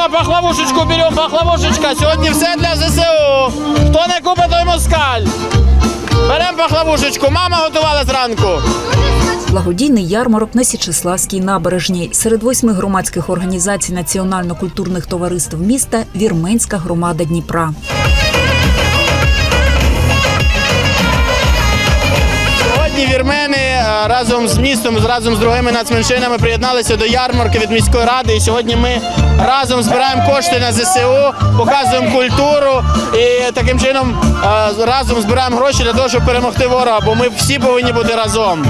на пахлавушечку беремо, пахлавушечка. Сьогодні все для ЗСУ. Хто не купить, той москаль. Беремо пахлавушечку. Мама готувала зранку. Благодійний ярмарок на Січеславській набережній. Серед восьми громадських організацій національно-культурних товариств міста Вірменська громада Дніпра. Сьогодні вірмени разом з містом, разом з другими нацменшинами приєдналися до ярмарки від міської ради. І сьогодні ми разом збираємо кошти на ЗСУ, показуємо культуру і таким чином е, разом збираємо гроші для того, щоб перемогти ворога. Бо ми всі повинні бути разом.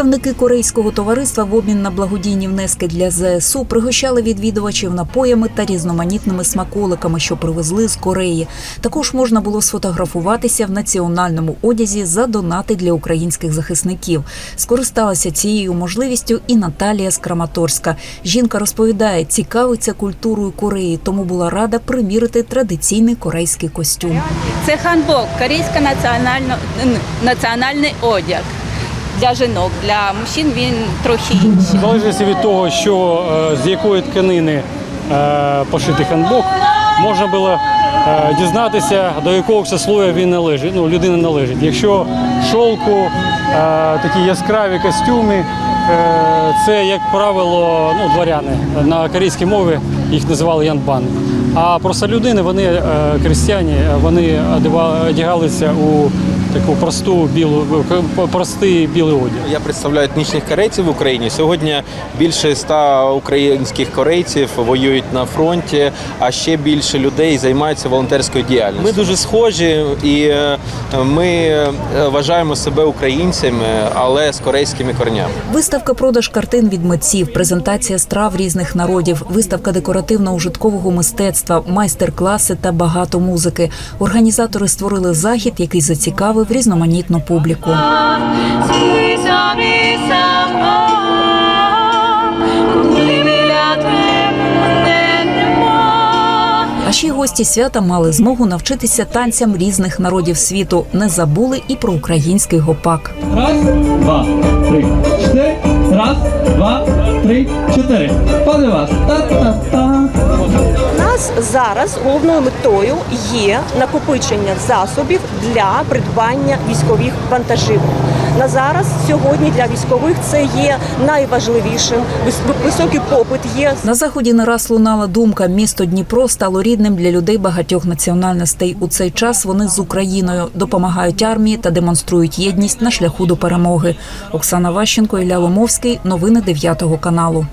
Представники корейського товариства в обмін на благодійні внески для ЗСУ пригощали відвідувачів напоями та різноманітними смаколиками, що привезли з Кореї. Також можна було сфотографуватися в національному одязі за донати для українських захисників. Скористалася цією можливістю і Наталія з Краматорська. Жінка розповідає, цікавиться культурою Кореї, тому була рада примірити традиційний корейський костюм. Це ханбок, корейська національно, н- національний одяг. Для жінок, для мужчин він трохи інший. В залежності від того, що е, з якої тканини е, пошитий хендбок, можна було е, дізнатися, до якого слою він належить, ну, людина належить. Якщо шовку, е, такі яскраві костюми, це, як правило, ну, дворяни. На корейській мові їх називали янбан. А просто людини, вони крестьяні, вони одягалися у таку просту білу, простий білий одяг. Я представляю етнічних корейців в Україні. Сьогодні більше ста українських корейців воюють на фронті, а ще більше людей займаються волонтерською діяльністю. Ми дуже схожі, і е, ми е, вважаємо себе українцями, але з корейськими корнями. Виставка продаж картин від митців, презентація страв різних народів, виставка декоративно-ужиткового мистецтва, майстер-класи та багато музики. Організатори створили захід, який зацікавив різноманітну публіку. Ще гості свята мали змогу навчитися танцям різних народів світу. Не забули і про український гопак. Раз, два, три, чотири. Раз, два, три, чотири. Пане вас. Та-та-та. У нас зараз головною метою є накопичення засобів для придбання військових вантажівок. На зараз сьогодні для військових це є найважливішим. Вис- Високий попит є На заході не раз лунала думка: місто Дніпро стало рідним для людей багатьох національностей. У цей час вони з Україною допомагають армії та демонструють єдність на шляху до перемоги. Оксана Ващенко, Ілля Ломовський. Новини 9 каналу.